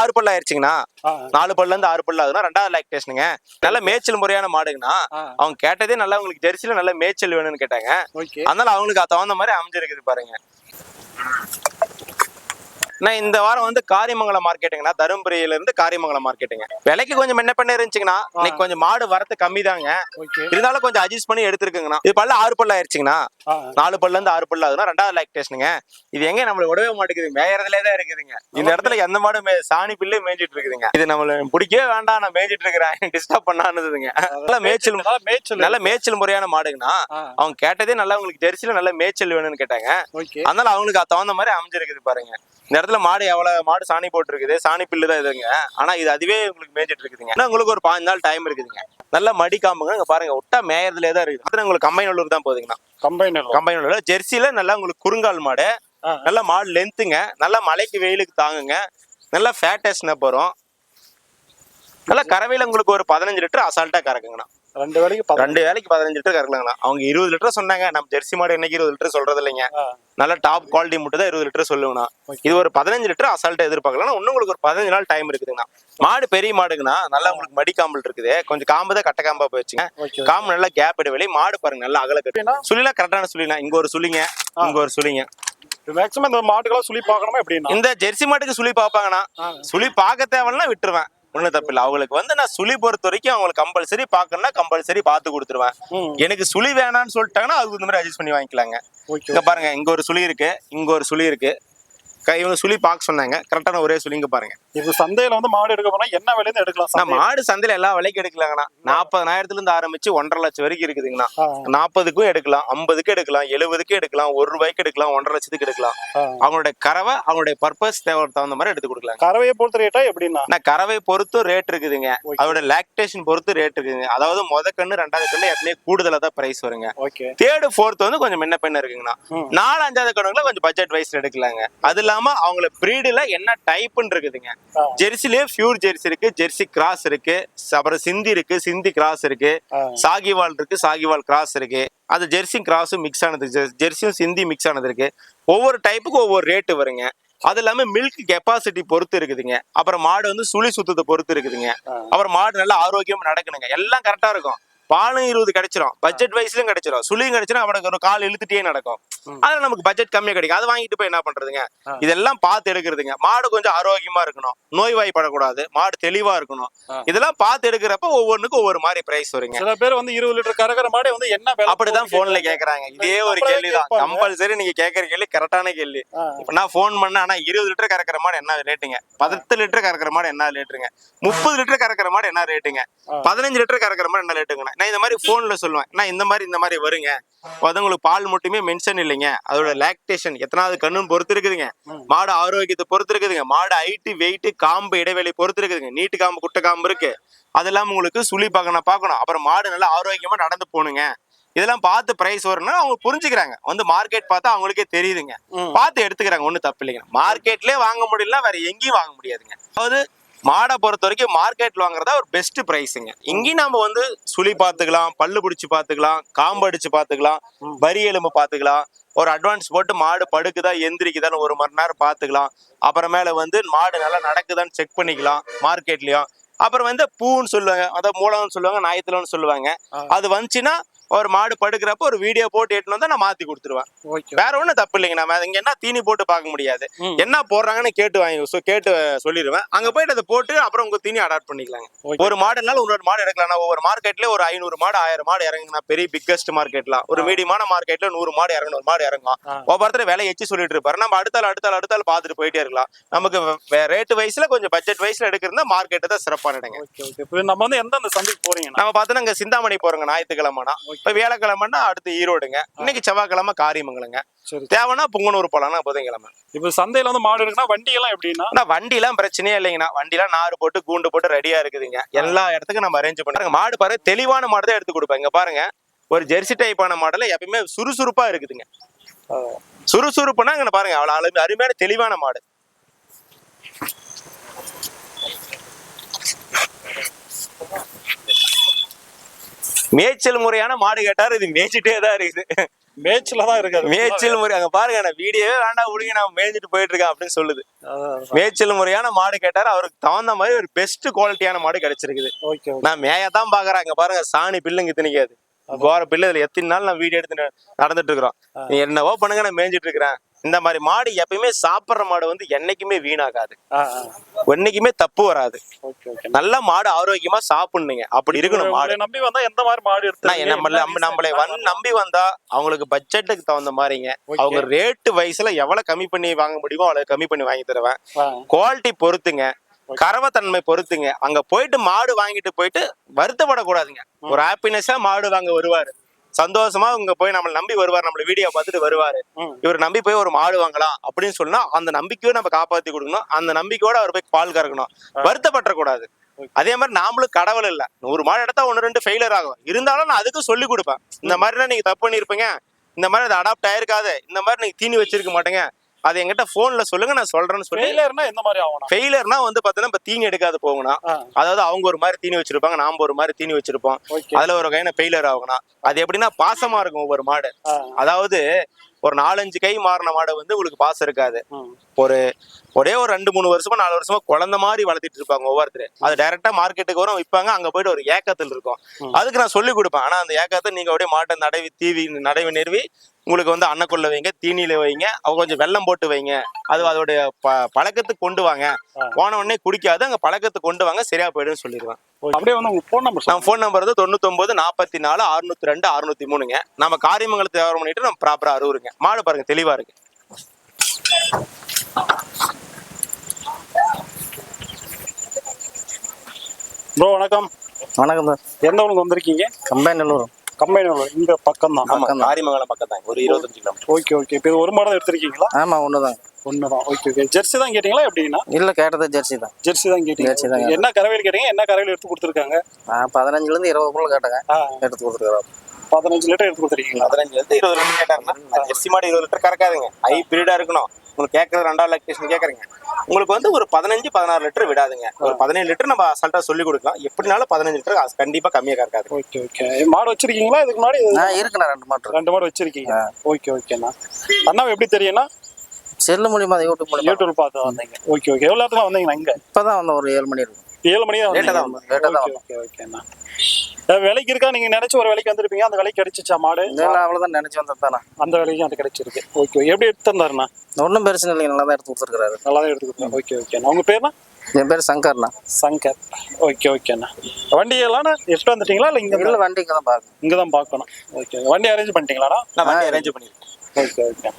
ஆறு பல்லு ஆயிருச்சுங்கண்ணா. நாலு பல்ல இருந்து ஆறு பல்லு ஆகுதுன்னா ரெண்டாவது லாக்டேஷனுங்க நல்ல மேய்ச்சல் முறையான மாடுங்கண்ணா. அவங்க கேட்டதே நல்லா உங்களுக்கு ஜெர்சில நல்ல மேய்ச்சல் வேணும்னு கேட்டாங்க. அதனால அவங்களுக்கு தகுந்த மாதிரி அமைஞ்சிருக்குது பாருங்க. நான் இந்த வாரம் வந்து காரியமங்கலம் மார்க்கெட்டுங்கண்ணா தருமபுரியில இருந்து காரியமங்கலம் மார்க்கெட்டுங்க விலைக்கு கொஞ்சம் முன்ன பண்ண இருந்துச்சுங்கண்ணா. இன்னைக்கு கொஞ்சம் மாடு வரத்து கம்மி தாங்க இருந்தாலும் கொஞ்சம் அட்ஜஸ்ட் பண்ணி எடுத்துருக்குங்கண்ணா. இது பல்ல ஆறு பல்லு ஆயிருச்சுங்கண்ணா. ஆ, நாலு பல்ல இருந்து ஆறு பல்லு ஆகுதுன்னா ரெண்டாவது லாக்டேஷனுங்க இது எங்க நம்மளுக்கு விடவே மாட்டேங்குது. மேயறதுலே தான் இருக்குதுங்க இந்த இடத்துல எந்த மாடு சாணி பில்லு மேய்ஞ்சிட்டு இருக்குதுங்க. இது நம்மள பிடிக்கவே வேண்டாம். நான் மேய்ஞ்சிட்டு இருக்கிறேன். டிஸ்டர்ப் பண்ணானுதுங்க. நல்ல மேய்ச்சல் மேய்ச்சல் நல்ல மேய்ச்சல் முறையான மாடுங்கண்ணா. அவங்க கேட்டதே நல்லா உங்களுக்கு ஜெர்சில நல்ல மேய்ச்சல் வேணும்னு கேட்டாங்க. அதனால அவங்களுக்கு தகுந்த மாதிரி அமைஞ்சிருக்குது பாருங்க. இந்த இடத்துல மாடு எவ்வளவு மாடு சாணி போட்டுருக்குது. சாணி பில்லு தான் இதுங்க. ஆனா இது அதுவே உங்களுக்கு மேய்ஞ்சிட்டு இருக்குதுங்க. இன்னும் உங்களுக்கு ஒரு பாஞ்சு நாள் டைம் இருக்குதுங்க. நல்ல மடி காம்புங்க. இங்க பாருங்க விட்டா மேயறதுலே தான் இருக்குது. அப்புறம் உங்களுக்கு கம்பைநல்லூர் தான் போகுதுங்கண்ணா. கம்பைன் கம்பைநல்லூர். ஜெர்சில நல்லா உங்களுக்கு குறுங்கால் மாடு. நல்ல மாடு லென்த்துங்க நல்ல மலைக்கு வெயிலுக்கு தாங்குங்க. நல்ல ஃபேட்டஸ்ன போறோம் நல்ல கறவையில உங்களுக்கு ஒரு பதினஞ்சு லிட்டர் அசால்ட்டா கறக்குங்கண்ணா. ரெண்டு வேலைக்கு ரெண்டு வேலைக்கு பதினஞ்சு லிட்டர் கறக்கலாங்கண்ணா. அவங்க இருபது லிட்டர் சொன்னாங்க. நம்ம ஜெர்சி மாடு என்னைக்கு இருபது லிட்டர் சொல்றது இல்லைங்க. நல்ல டாப் குவாலிட்டி மட்டும் தான் இருபது லிட்டர் சொல்லுவேண்ணா. இது ஒரு பதினஞ்சு லிட்டர் அசால்ட்டா எதிர்பார்க்கலாம். இன்னும் உங்களுக்கு ஒரு பதினஞ்சு நாள் டைம் இருக்குதுங்கண்ணா. மாடு பெரிய மாடுங்கண்ணா. நல்லா உங்களுக்கு மடி காம்பல் இருக்குது. கொஞ்சம் காம்பு தான் கட்ட காம்பா ஓகே காம்பு நல்லா கேப் இடைவெளி. மாடு பாருங்க நல்லா அகல கட்டு. சுழிலாம் கரெக்டான சுழினா இங்க ஒரு சுழிங்க இங்க ஒரு சுழிங்க. மேக்ஸிமம் இந்த மாட்டுக்கெல்லாம் சொல்லி பார்க்கணுமா எப்படின்னா? இந்த ஜெர்சி மாட்டுக்கு சுழி பார்ப்பாங்கண்ணா. சுழி பார்க்க தேவைன்னா விட்டுருவேன். ஒன்றும் தப்பு இல்லை. அவங்களுக்கு வந்து நான் சுழி பொறுத்த வரைக்கும் அவங்களுக்கு கம்பல்சரி பார்க்கணும்னா கம்பல்சரி பார்த்து கொடுத்துருவேன். எனக்கு சுழி வேணாம்னு சொல்லிட்டாங்கன்னா அதுக்கு இந்த மாதிரி அட்ஜஸ்ட் பண்ணி வாங்கிக்கலாங்க. இங்க பாருங்க இங்க ஒரு சுழி இருக்கு இங்க ஒரு சுழி இருக்கு. இவங்க சுழி பார்க்க சொன்னாங்க. கரெக்டான ஒரே சுழி இங்க பாருங்க. இப்போ சந்தையில வந்து மாடு எடுக்க போனா என்ன விலையில எடுக்கலாம் நான்? மாடு சந்தையில எல்லா விலைக்கு எடுக்கலாங்கண்ணா. நாற்பதனாயிரத்துல இருந்து ஆரம்பிச்சு ஒன்றரை லட்சம் வரைக்கும் இருக்குதுங்கண்ணா. நாற்பதுக்கும் எடுக்கலாம் ஐம்பதுக்கு எடுக்கலாம் எழுபதுக்கு எடுக்கலாம் ஒரு ரூபாய்க்கு எடுக்கலாம் ஒன்றரை லட்சத்துக்கு எடுக்கலாம். அவங்களுடைய கறவை அவங்களுடைய பர்பஸ் தேவை தகுந்த மாதிரி எடுத்து கொடுக்கலாங்க. கறவையை பொறுத்த ரேட்டா எப்படின்னா நான் கறவை பொறுத்து ரேட் இருக்குதுங்க. அதோட லாக்டேஷன் பொறுத்து ரேட் இருக்குதுங்க. அதாவது முத கண்ணு ரெண்டாவது கண்ணு எப்பவுமே கூடுதலா தான் பிரைஸ் வருங்க. தேர்டு ஃபோர்த் வந்து கொஞ்சம் முன்ன பின்ன இருக்குங்கண்ணா. நாலு அஞ்சாவது கணக்குல கொஞ்சம் பட்ஜெட் வைஸ்ல எடுக்கலாங்க. அது இல்லாம அவங்கள பிரீடுல என்ன டைப்னு இருக்குதுங்க. ஜெர்சிலேயே பியூர் ஜெர்சி இருக்கு ஜெர்சி கிராஸ் இருக்கு அப்புறம் சிந்தி இருக்கு சிந்தி கிராஸ் இருக்கு சாகிவால் இருக்கு சாகிவால் கிராஸ் இருக்கு. அது ஜெர்சி கிராஸும் மிக்ஸ் ஆனது ஜெர்சியும் சிந்தி மிக்ஸ் ஆனது இருக்கு. ஒவ்வொரு டைப்புக்கும் ஒவ்வொரு ரேட்டு வருங்க. அது இல்லாம மில்க் கெப்பாசிட்டி பொறுத்து இருக்குதுங்க. அப்புறம் மாடு வந்து சுழி சுத்தத்தை பொறுத்து இருக்குதுங்க. அப்புறம் மாடு நல்லா ஆரோக்கியமா நடக்கணுங்க. எல்லாம் கரெக்டா இருக்கும். பாலும் இருபது கிடைச்சிரும். பட்ஜெட் வைஸ்லயும் கிடைச்சிரும். சுழியும் கிடைச்சிரும். அவனுக்கு ஒரு கால் இழுத்துட்டே நடக்கும். அதுல நமக்கு பட்ஜெட் கம்மியா கிடைக்கும். அதை வாங்கிட்டு போய் என்ன பண்றதுங்க. இதெல்லாம் பார்த்து எடுக்கிறதுங்க. மாடு கொஞ்சம் ஆரோக்கியமா இருக்கணும். நோய்வாய்ப்படக்கூடாது. மாடு தெளிவா இருக்கணும். இதெல்லாம் பார்த்து எடுக்கிறப்ப ஒவ்வொன்றுக்கும் ஒவ்வொரு மாதிரி பிரைஸ் வருங்க. சில பேர் வந்து இருபது லிட்டர் கறக்கிற மாடு வந்து என்ன அப்படிதான் போன்ல கேக்குறாங்க. இதே ஒரு கேள்விதான். கம்பல்சரி நீங்க கேக்குற கேள்வி கரெக்டான கேள்வி. நான் ஃபோன் பண்ண ஆனா இருபது லிட்டர் கறக்கிற மாடு என்ன ரேட்டுங்க பத்து லிட்டர் கறக்கிற மாடு என்ன ரேட்டுங்க முப்பது லிட்டர் கறக்கிற மாடு என்ன ரேட்டுங்க. பதினஞ்சு லிட்டர் கறக்கிற மாடு என்ன ரேட்டுங்க நான் இந்த மாதிரி போன்ல சொல்லுவேன். நான் இந்த மாதிரி இந்த மாதிரி வருங்க. அது உங்களுக்கு பால் மட்டுமே மென்ஷன் இல்லைங்க. அதோட லாக்டேஷன் எத்தனாவது கண்ணுன்னு பொறுத்து இருக்குதுங்க. மாடு ஆரோக்கியத்தை பொறுத்து இருக்குதுங்க. மாடு ஹைட்டு வெயிட் காம்பு இடைவெளி பொறுத்து இருக்குதுங்க. நீட்டு காம்பு குட்டை காம்பு இருக்கு. அது இல்லாம உங்களுக்கு சுழி பார்க்கணும் பார்க்கணும். அப்புறம் மாடு நல்லா ஆரோக்கியமா நடந்து போகணுங்க இதெல்லாம் பார்த்து பிரைஸ் வரும்னா அவங்க புரிஞ்சுக்கிறாங்க. வந்து மார்க்கெட் பார்த்தா அவங்களுக்கே தெரியுதுங்க. பார்த்து எடுத்துக்கிறாங்க. ஒன்றும் தப்பு இல்லைங்க. மார்க்கெட்லயே வாங்க முடியல வேற எங்கேயும் வாங்க முடியாதுங்க. அதாவது மாடை பொறுத்த வரைக்கும் மார்க்கெட்ல வாங்குறதா ஒரு பெஸ்ட் பிரைஸுங்க இங்கேயும் நம்ம வந்து சுழி பார்த்துக்கலாம் பல்லு பிடிச்சி பார்த்துக்கலாம் காம்பு அடிச்சு பார்த்துக்கலாம். வரி எலும்பு பார்த்துக்கலாம். ஒரு அட்வான்ஸ் போட்டு மாடு படுக்குதா எந்திரிக்குதான்னு ஒரு மணி நேரம் பார்த்துக்கலாம். அப்புறமேல வந்து மாடு நல்லா நடக்குதான்னு செக் பண்ணிக்கலாம் மார்க்கெட்லயும் அப்புறம் வந்து பூன்னு சொல்லுவாங்க அதாவது மூலம்னு சொல்லுவாங்க நாயத்துலன்னு சொல்லுவாங்க. அது வந்துச்சுன்னா ஒரு மாடு படுக்கிறப்ப ஒரு வீடியோ போட்டு எட்டுன்னு வந்தா நான் மாத்தி கொடுத்துருவேன். வேற ஒண்ணும் தப்பு இல்லைங்க. நம்ம இங்க என்ன தீனி போட்டு பார்க்க முடியாது. என்ன போடுறாங்கன்னு கேட்டு வாங்கி கேட்டு சொல்லிடுவேன். அங்க போயிட்டு அதை போட்டு அப்புறம் உங்க தீனி அடாப்ட் பண்ணிக்கலாங்க. ஒரு மாடுனால இன்னொரு மாடு எடுக்கலாம் ஒவ்வொரு மார்க்கெட்ல ஒரு ஐநூறு மாடு ஆயிரம் மாடு இறங்குனா பெரிய பிக்கஸ்ட் மார்க்கெட்லாம் ஒரு. மீடியமான மார்க்கெட்ல நூறு மாடு இறங்கணும் மாடு இறங்கும். ஒவ்வொருத்தர் விலை எச்சு சொல்லிட்டு இருப்பாரு. நம்ம அடுத்தால அடுத்தால அடுத்தால பார்த்துட்டு போயிட்டே இருக்கலாம். நமக்கு ரேட் வைஸ்ல கொஞ்சம் பட்ஜெட் வைஸ்ல எடுக்கிறதா மார்க்கெட் தான் சிறப்பான இடங்க. நம்ம வந்து எந்த அந்த சந்தைக்கு போறீங்கண்ணா நம்ம பார்த்தோன்னா இங்க சிந்தாமணி போறோங்க ஞாயிற்றுக்கிழமைனா. இப்ப வியாழக்கிழமைனா அடுத்து ஈரோடுங்க. இன்னைக்கு செவ்வாய்க்கிழமை காரியமங்கலங்க. தேவைன்னா புங்கனூர் போலாம்னா புதன்கிழமை. இப்போ சந்தையில வந்து மாடு இருக்குன்னா வண்டி எல்லாம் எப்படின்னா? ஆனா வண்டிலாம் பிரச்சனையே இல்லைங்கண்ணா. வண்டிலாம் நாறு போட்டு கூண்டு போட்டு ரெடியா இருக்குதுங்க. எல்லா இடத்துக்கும் நம்ம அரேஞ்ச் பண்றோம் மாடு பாருங்க தெளிவான மாடு தான் எடுத்து கொடுப்பேன். இங்க பாருங்க ஒரு ஜெர்சி டைப்பான மாடல எப்பயுமே சுறுசுறுப்பா இருக்குதுங்க. சுறுசுறுப்புனா இங்க பாருங்க அவ்வளவு அருமையான தெளிவான மாடு. மேய்ச்சல் முறையான மாடு கேட்டாரு இது மேய்ச்சிட்டே தான் இருக்குது. மேய்ச்சல தான் இருக்காது மேய்ச்சல் முறை அங்க பாருங்க நான் வீடியோவே வேண்டாம் விடுங்க நான் மேய்ஞ்சிட்டு போயிட்டு இருக்கேன் அப்படின்னு சொல்லுது. மேய்ச்சல் முறையான மாடு கேட்டாரு அவருக்கு தகுந்த மாதிரி ஒரு பெஸ்ட் குவாலிட்டியான மாடு கிடைச்சிருக்குது. நான் மேயத்தான் பாக்குறேன் இங்க பாருங்க சாணி பில்லுங்க திணிக்காது கோர பில்லு இதுல எத்தனை நாள் நான் வீடியோ எடுத்து நடந்துட்டு இருக்கிறோம். நீ என்னவோ பண்ணுங்க நான் மேய்ஞ்சிட்டு இருக்கிறேன். இந்த மாதிரி மாடு எப்பயுமே சாப்பிடுற மாடு வந்து என்னைக்குமே வீணாகாது. என்னைக்குமே தப்பு வராது. நல்ல மாடு ஆரோக்கியமா சாப்பிடணுங்க. அப்படி இருக்கணும் மாடு. நம்பி வந்தா எந்த மாதிரி மாடு எடுத்து நம்மள நம்ம நம்மளை வந்து நம்பி வந்தா அவங்களுக்கு பட்ஜெட்டுக்கு தகுந்த மாதிரிங்க. அவங்க ரேட்டு வயசுல எவ்வளவு கம்மி பண்ணி வாங்க முடியுமோ அவ்வளவு கம்மி பண்ணி வாங்கி தருவேன். குவாலிட்டி பொறுத்துங்க. கறவைத்தன்மை பொறுத்துங்க. அங்க போயிட்டு மாடு வாங்கிட்டு போயிட்டு வருத்தப்படக்கூடாதுங்க. ஒரு ஹாப்பினஸா மாடு வாங்க வருவாரு. சந்தோஷமா இங்க போய் நம்மளை நம்பி வருவார் நம்மள வீடியோ பார்த்துட்டு வருவாரு. இவர் நம்பி போய் ஒரு மாடு வாங்கலாம் அப்படின்னு சொன்னா அந்த நம்பிக்கையும் நம்ம காப்பாத்தி கொடுக்கணும். அந்த நம்பிக்கையோட அவர் போய் பால் கறக்கணும். வருத்தப்படக்கூடாது. அதே மாதிரி நாமளும் கடவுள் இல்ல. நூறு மாடு எடுத்தா ஒன்னு ரெண்டு ஃபெயிலியர் ஆகும். இருந்தாலும் நான் அதுக்கும் சொல்லி கொடுப்பேன். இந்த மாதிரினா நீங்க தப்பு பண்ணிருப்பீங்க. இந்த மாதிரி அது அடாப்ட் ஆயிருக்காது. இந்த மாதிரி நீங்க தீனி வச்சிருக்க மாட்டேங்க. அது என்கிட்ட போன்ல சொல்லுங்க நான் சொல்றேன்னு சொல்லி ஃபெயிலியர்னா எந்த மாதிரி ஆகணும்? ஃபெயிலியர்னா வந்து பாத்தீங்கன்னா இப்ப தீனி எடுக்காது போகணும். அதாவது அவங்க ஒரு மாதிரி தீனி வச்சிருப்பாங்க நாம ஒரு மாதிரி தீனி வச்சிருப்போம். அதுல ஒரு கையில ஃபெயிலியர் ஆகணும் அது எப்படின்னா பாசமா இருக்கும் ஒவ்வொரு மாடு. அதாவது ஒரு நாலஞ்சு கை மாறின மாடு வந்து உங்களுக்கு பாசம் இருக்காது. ஒரு ஒரே ஒரு ரெண்டு மூணு வருஷமா நாலு வருஷமா குழந்தை மாதிரி வளர்த்திட்டு இருப்பாங்க ஒவ்வொருத்தர். அது டைரக்டா மார்க்கெட்டுக்கு வரும் விற்பாங்க அங்க போயிட்டு ஒரு ஏக்கத்தில் இருக்கும். அதுக்கு நான் சொல்லி கொடுப்பேன். ஆனா அந்த ஏக்கத்தை நீங்க அப்படியே மாட்டை நடவி தீவி நடவி நிறுவி உங்களுக்கு வந்து அன்னக்குள்ள வைங்க தீனியில வைங்க அவங்க கொஞ்சம் வெல்லம் போட்டு வைங்க. அது அதோடைய ப- பழக்கத்துக்கு கொண்டு வாங்க. போன உடனே குடிக்காது அங்க பழக்கத்துக்கு கொண்டு வாங்க சரியா போயிடுன்னு சொல்லிடுவேன். அப்படியே வந்து உங்க ஃபோன் நம்பர் நம்ம ஃபோன் நம்பர் வந்து தொண்ணூத்தொன்பது நாற்பத்தி நாலு அறுநூத்தி ரெண்டு அறுநூத்தி மூணுங்க. நம்ம காரியமங்கலத்தை வியாபாரம் பண்ணிட்டு நம்ம ப்ராப்பரா அறுவுருங்க. மாடு பாருங்க தெளிவா இருக்கு. ப்ரோ வணக்கம். வணக்கம் சார் எந்த ஊருக்கு வந்திருக்கீங்க? கம்பைநல்லூர். கம்பெனி இந்த பக்கம் தான் ஆமா. காரியமங்கலம் பக்கம் தான் ஒரு இருபத்தஞ்சு கிலோமீட்டர் ஓகே ஓகே இப்போ ஒரு மாடம் எடுத்திருக்கீங்களா? ஆமாம் ஒன்று தான் ஒண்ணுதான். ஓகே ஓகே ஜெர்சி தான் கேட்டீங்களா எப்படின்னா? இல்லை கேட்டது ஜெர்சி தான். ஜெர்சி தான் ஜெர்சி தான் கேட்டீங்க என்ன கறவையில் கேட்டீங்க என்ன கறவையில் எடுத்து கொடுத்துருக்காங்க? பதினஞ்சுலேருந்து இருபதுக்குள்ள கேட்டேங்க. எடுத்து கொடுத்துருக்காரு பதினஞ்சு லிட்டர் எடுத்து கொடுத்துருக்கீங்களா? பதினஞ்சுல இருந்து இருபது லிட்டர் கேட்டாருன்னா ஜெர்சி மாடு இருபது லிட்டர் கறக்காதுங்க. ஹை பிரீடா இருக்கணும். உங்களுக்கு கேட்கறது ரெண்டாவது லொக்கேஷன் கேட்கறீங்க. உங்களுக்கு வந்து ஒரு பதினஞ்சு பதினாறு லிட்டர் விடாதுங்க. ஒரு பதினேழு லிட்டர் நம்ம அசால்ட்டா சொல்லி கொடுக்கலாம். எப்படினாலும் பதினஞ்சு லிட்டர் கண்டிப்பா கம்மியா கறக்காது ஓகே ஓகே. மாடு வச்சிருக்கீங்களா? இதுக்கு முன்னாடி நான் இருக்குண்ணா ரெண்டு மாட்டு ரெண்டு மாடு வச்சிருக்கீங்க. ஓகே ஓகேண்ணா. அண்ணா எப்படி தெரியும்னா? செல்லு மூலியமா யூடியூப் மூலியமா. யூடியூப் பார்த்து வந்தீங்க. Okay okay. எவ்வளோ நேரத்துல வந்தீங்கண்ணா இங்க? இப்போ தான் வந்தோம் ஒரு ஏழு மணி இருக்கும். ஏழு மணி தான் Late ஆ தான் ஓகே ஓகே ஓகேண்ணா. விலைக்கு இருக்கா? நீங்க நினைச்ச ஒரு விலைக்கு வந்திருப்பீங்க. அந்த விலைக்கு கிடைச்சிச்சா மாடு? அவ்வளோதான் நினச்சி வந்தது தானே அந்த விலைக்கும் அது கிடைச்சிருக்கு. ஓகே எப்படி எடுத்து தந்தாருண்ணா ஒன்றும் பெருசு இல்லைங்க நல்லா தான் எடுத்து கொடுத்துருக்காரு. நல்லா தான் எடுத்துக்கிட்டேன் ஓகே ஓகேண்ணா உங்க பேர்ண்ணா? என் பேர் சங்கர்ண்ணா. சங்கர். ஓகே ஓகேண்ணா வண்டி எல்லாம் எடுத்து வந்துட்டீங்களா? இல்லை இங்க இல்லை வண்டி இங்கே தான் பார்க்கணும். இங்க தான் பார்க்கணும் ஓகே வண்டி அரேஞ்ச் பண்ணிட்டீங்களாண்ணா? நான் வண்டி அரேஞ்ச் பண்ணிருக்கேன் ஓகே ஓகே